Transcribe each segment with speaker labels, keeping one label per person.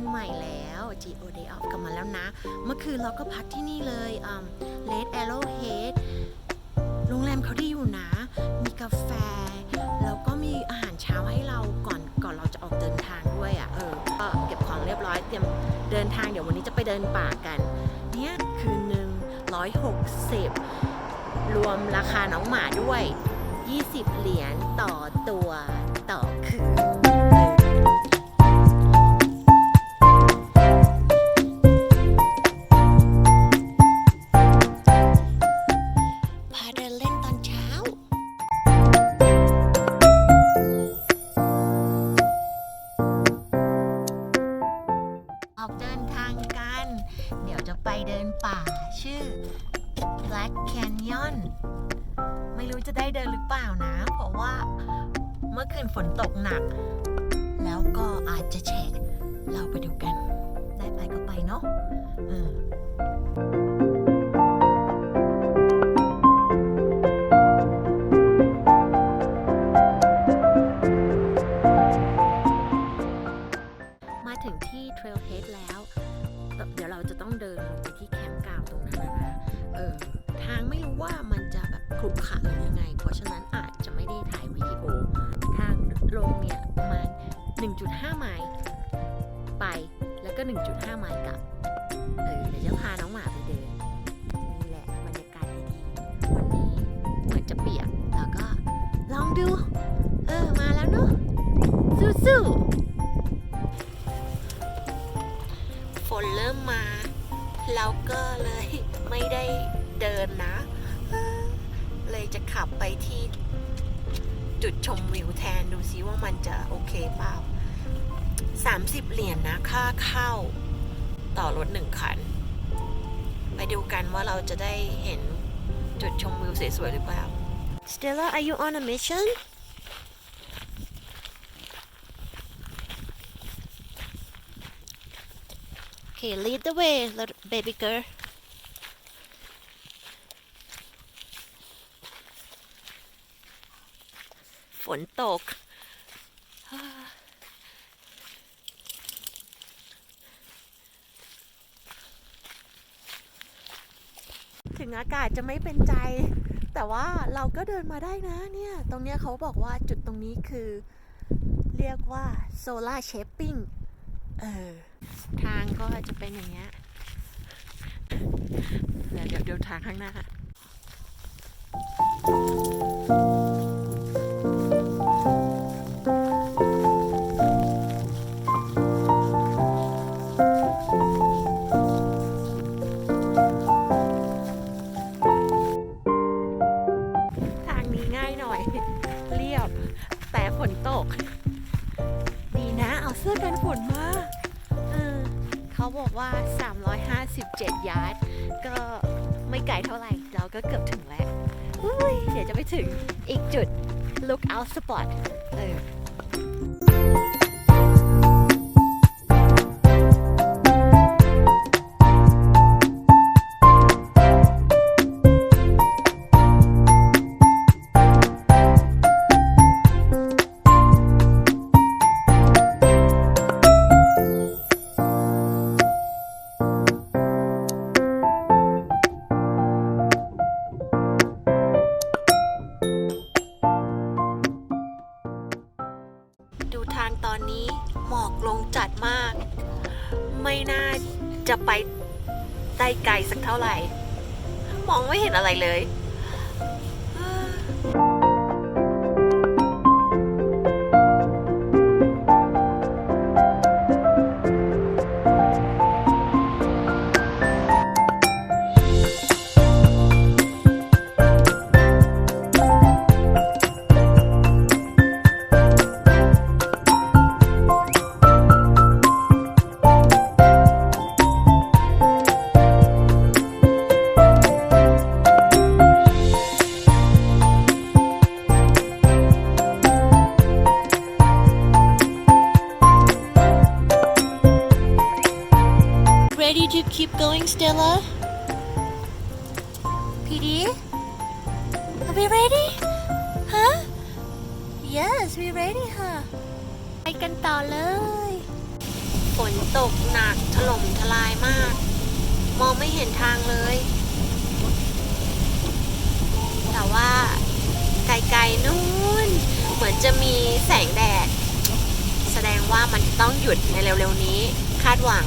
Speaker 1: วันใหม่แล้ว GO Day Off กลับมาแล้วนะ เมื่อคืนเราก็พักที่นี่เลยอืม Red Arrow Head โรงแรมเขาดีอยู่นะ มีกาแฟ แล้วก็มีอาหารเช้าให้เราก่อนก่อนเราจะออกเดินทางด้วยอะ่ะ เออก็เก็บของเรียบร้อยเตรียมเดินทางเดี๋ยววันนี้จะไปเดินป่ากัน เนี่ยคืนหนึ่งร้อยหกสิบรวมราคาน้องหมาด้วย 20 เหรียญต่อตัว เราก็เลยไม่ได้เดินนะ เลยจะขับไปที่จุดชมวิวแทนดูซิว่ามันจะโอเคเปล่า30 เหรียญนะค่าเข้าต่อรถหนึ่งคัน ไปดูกันว่าเราจะได้เห็นจุดชมวิวสวยๆหรือเปล่า Stella are you on a mission Okay lead the way little baby girl ฝนตกถึงอากาศจะไม่เป็นใจ แต่ว่าเราก็เดินมาได้นะเนี่ย ตรงเนี้ยเขาบอกว่าจุดตรงนี้คือ เรียกว่า solar shaping เออ ทางก็จะ เป็นอย่างเงี้ยเดี๋ยวเดี๋ยวเดี๋ยวทางข้างหน้าทางนี้ง่ายหน่อยเรียบแต่ฝนตก ดีนะเอาเสื้อกันฝนมา เขาบอกว่า 357 ยาร์ด ก็ไม่ไกลเท่าไหร่ เราก็เกือบถึงแล้วเดี๋ยวจะไปถึงอีกจุด look out spot เออ ไปได้ไกลสักเท่าไหร่ มองไม่เห็นอะไรเลย ไกลๆนู้นเหมือนจะมีแสงแดด แสดงว่ามันต้องหยุดในเร็วๆนี้ คาดหวัง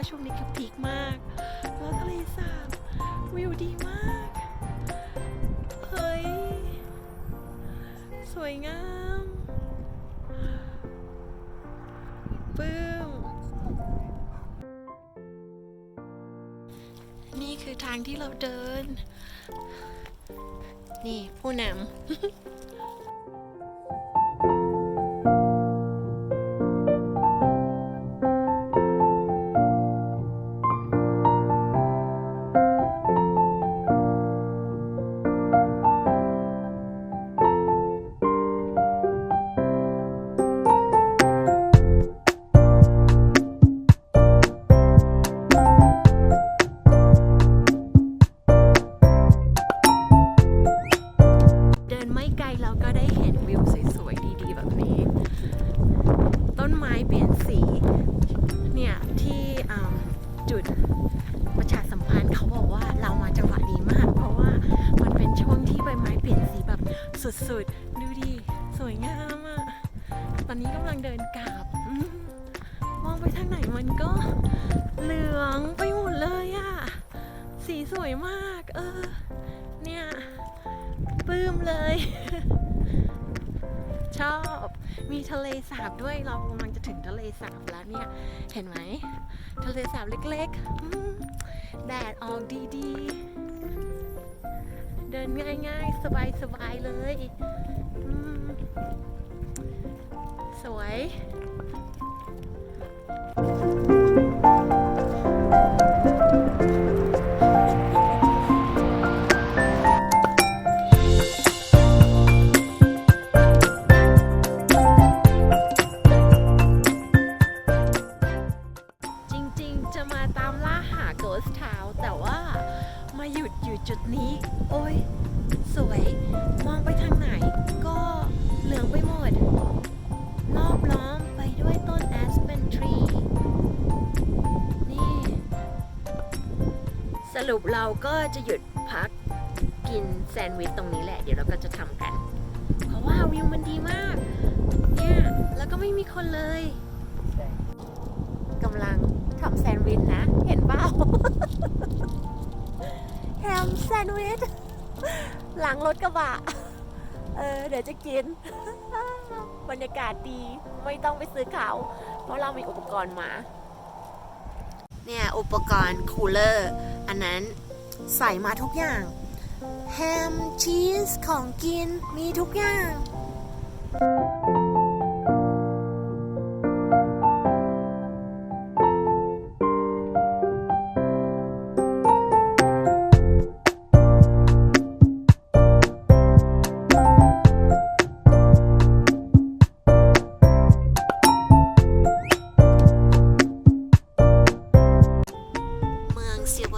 Speaker 1: ว่าช่วงนี้คือพีคมากแล้วทะเลสาบวิวดีมาก เฮ้ย สวยงามปึ้ม นี่คือทางที่เราเดิน นี่ผู้นำ วยมาก เออ เนี่ยปลื้มเลย ชอบ มีทะเลสาบด้วยเรากำลังจะถึงทะเลสาบแล้วเนี่ย เห็นไหม ทะเลสาบเล็กๆ แดดออกดีๆ เดินง่ายๆ สบายๆ เลยอืมสวยจ เราก็จะหยุดพักกินแซนด์วิชตรงนี้แหละ เดี๋ยวเราก็จะทำกัน เพราะว่าวิวมันดีมาก เนี่ย แล้วก็ไม่มีคนเลยกำลังทำแซนด์วิชนะ เห็นเปล่าแฮมแซนด์วิชหลังรถกระบะ เออ เดี๋ยวจะกิน บรรยากาศดี ไม่ต้องไปซื้อเขาวเพราะเรามีอุปกรณ์มา เนี่ยอุปกรณ์คูลเลอร์อันนั้นใส่มาทุกอย่าง แฮมชีสของกินมีทุกอย่างเ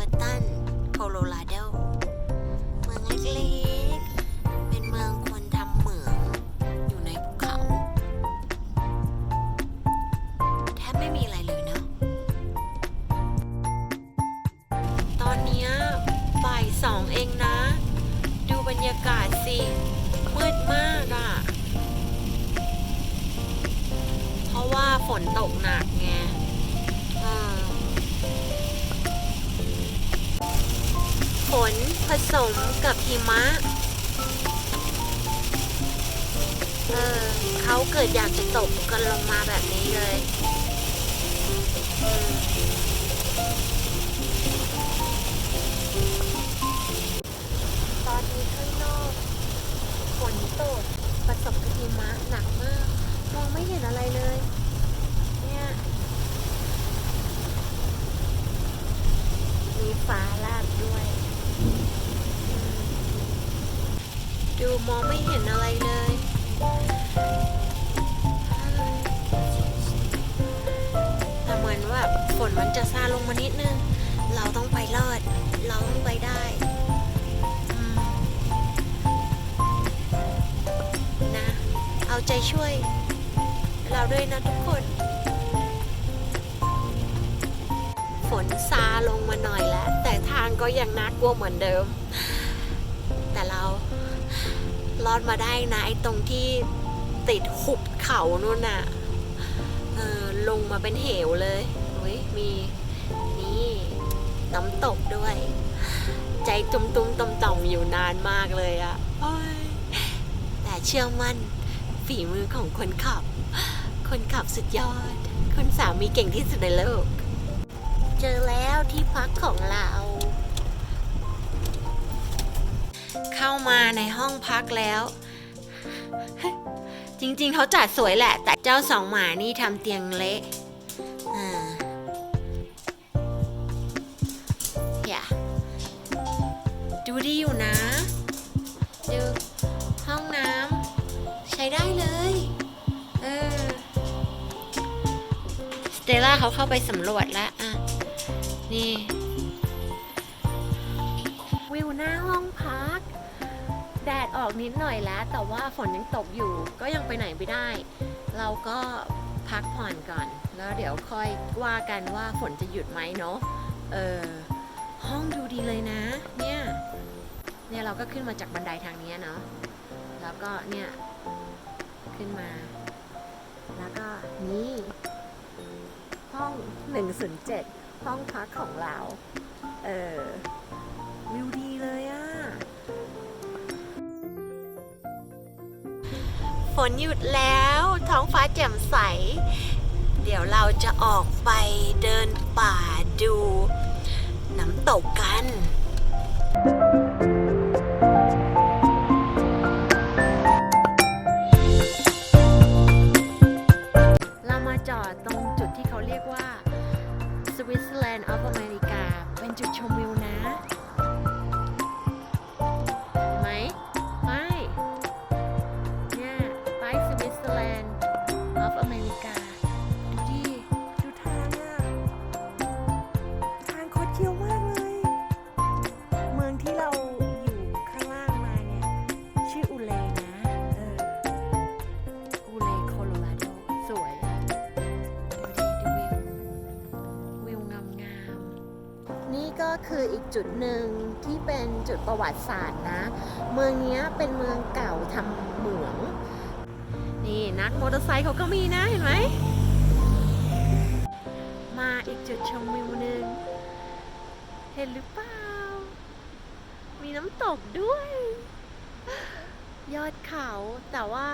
Speaker 1: เวอร์ตัน โคโลราโด เมืองเล็ก ใจช่วย เราด้วยนะทุกคน ฝนซาลงมาหน่อยแล้ว แต่ทางก็ยังน่ากลัวเหมือนเดิม แต่เรารอดมาได้นะไอ้ตรงที่ติดหุบเขานู่นน่ะเออลงมาเป็นเหวเลยอุ้ยมีนี่น้ำตกด้วย ใจตุ้มตุ้มต่อมต่อมๆอยู่นานมากเลยอะแต่เชื่อมั่น ฝีมือของคนขับ คนขับสุดยอด คนสามีเก่งที่สุดในโลก เจอแล้วที่พักของเรา เข้ามาในห้องพักแล้ว จริงๆ เขาจัดสวยแหละ แต่เจ้าสองหมานี่ทำเตียงเละอ่าอย่าดูดีอยู่นะ เขาเข้าไปสำรวจแล้วอะ นี่ วิวหน้าห้องพัก แดดออกนิดหน่อยแล้ว แต่ว่าฝนยังตกอยู่ ก็ยังไปไหนไม่ได้ เราก็พักผ่อนก่อน แล้วเดี๋ยวค่อยว่ากันว่าฝนจะหยุดไหมเนาะ เออ ห้องดูดีเลยนะ เนี่ย เนี่ยเราก็ขึ้นมาจากบันไดทางนี้เนาะ แล้วก็เนี่ย ขึ้นมา แล้วก็นี่ ห้อง 107 ห้องพักของเรา เออ วิวดีเลยอะฝนหยุดแล้ว ท้องฟ้าแจ่มใส เดี๋ยวเราจะออกไปเดินป่าดู น้ำตกกัน นึ่งที่เป็นจุดประวัติศาสตร์นะ เมืองนี้เป็นเมืองเก่าทำเหมือง นี่นักมอเตอร์ไซค์เขาก็มีนะเห็นไหม มาอีกจุดชมวิวหนึ่งเห็นหรือเปล่า มีน้ำตกด้วย ยอดเขาแต่ว่า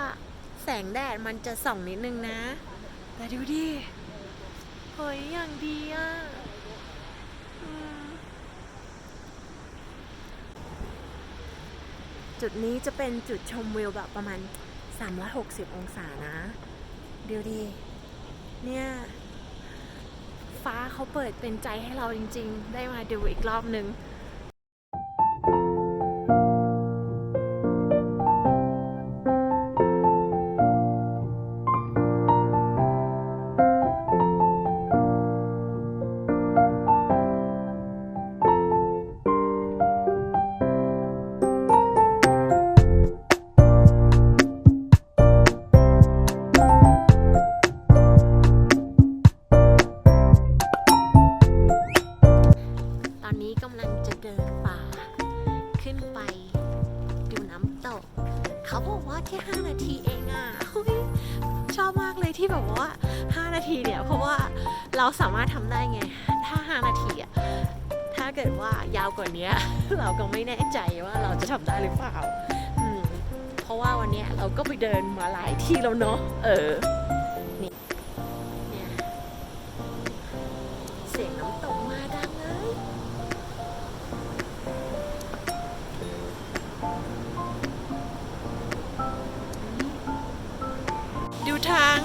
Speaker 1: แสงแดดมันจะส่องนิดนึงนะ แต่ดูดิเฮ้ยอย่างดีอะ จุดนี้จะเป็นจุดชมวิวแบบประมาณ 360 องศานะ เดี๋ยวดี เนี่ย ฟ้าเขาเปิดเป็นใจให้เราจริง ๆ ได้มาดูอีกรอบนึง 5 นาทีเองอะชอบมากเลยที่แบบว่า 5 นาทีเนี่ย เพราะว่าเราสามารถทำได้ไง ถ้า 5 นาทีอะถ้าเกิดว่ายาวกว่านี้เราก็ไม่แน่ใจว่าเราจะทำได้หรือเปล่า เพราะว่าวันนี้เราก็ไปเดินมาหลายที่แล้วเนาะเออ ทาง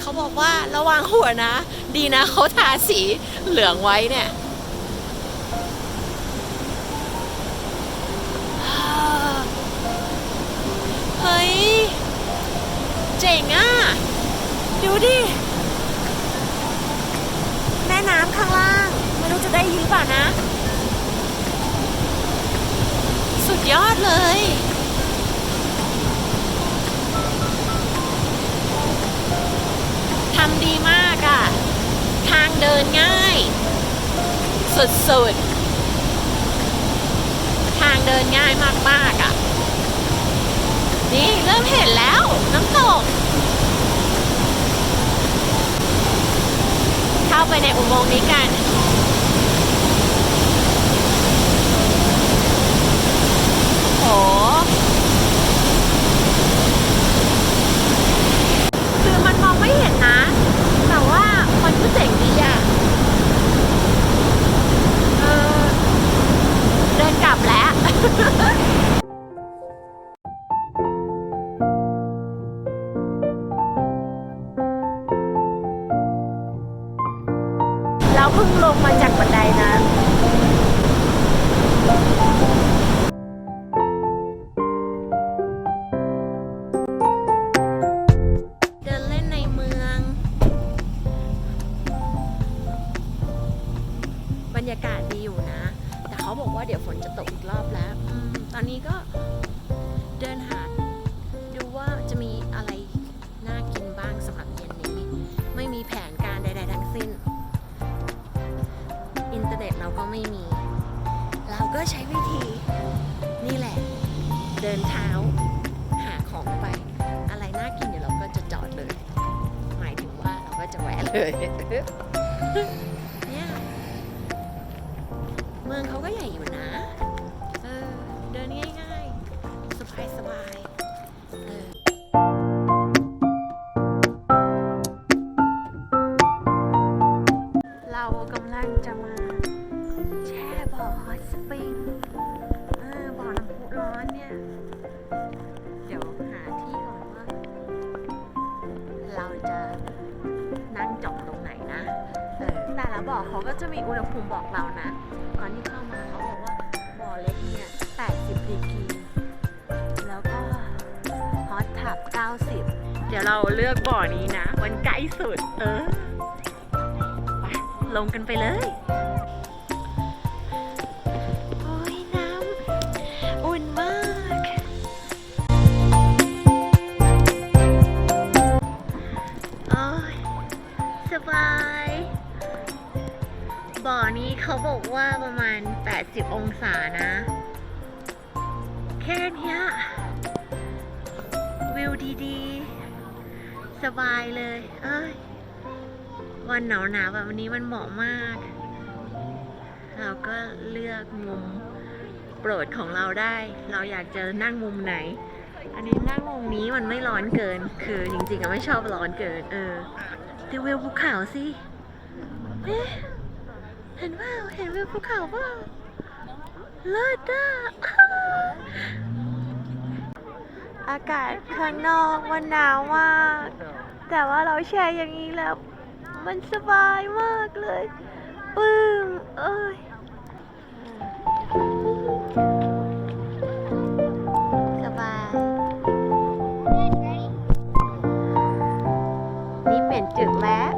Speaker 1: เขาบอกว่าระวังหัวนะ ดีนะเขาทาสีเหลืองไว้เนี่ย สุดๆ ทางเดินง่ายมากๆอะ่ะ นี่เริ่มเห็นแล้วน้ำตก เข้าไปในอุโมงค์นี้กัน ก็ใหญ่อยู่นะ ลงกันไปเลยโอ้ยน้ำอุ่นมาก โอ้ยสบาย บ่อนี้เขาบอกว่าประมาณ 80 องศานะ แค่เนี้ยวิวดีๆ สบายเลย เอ้ย วันหนาวหนาวๆแบบวันนี้มันเหมาะมาก เราก็เลือกมุมโปรดของเราได้ เราอยากจะนั่งมุมไหน อันนี้นั่งมุมนี้มันไม่ร้อนเกิน คือจริงๆอะไม่ชอบร้อนเกิน เออดูวิวภูเขาสิเอ๊ะเห็นเปล่าเห็นวิวภูเขาเปล่าเลิศอะอากาศข้างนอกมันหนาวมาก แต่ว่าเราแช่อย่างนี้แล้ว มันสบายมากเลยปึ้งเอ้ยสบาย นี่เปลี่ยนจุดแล้ว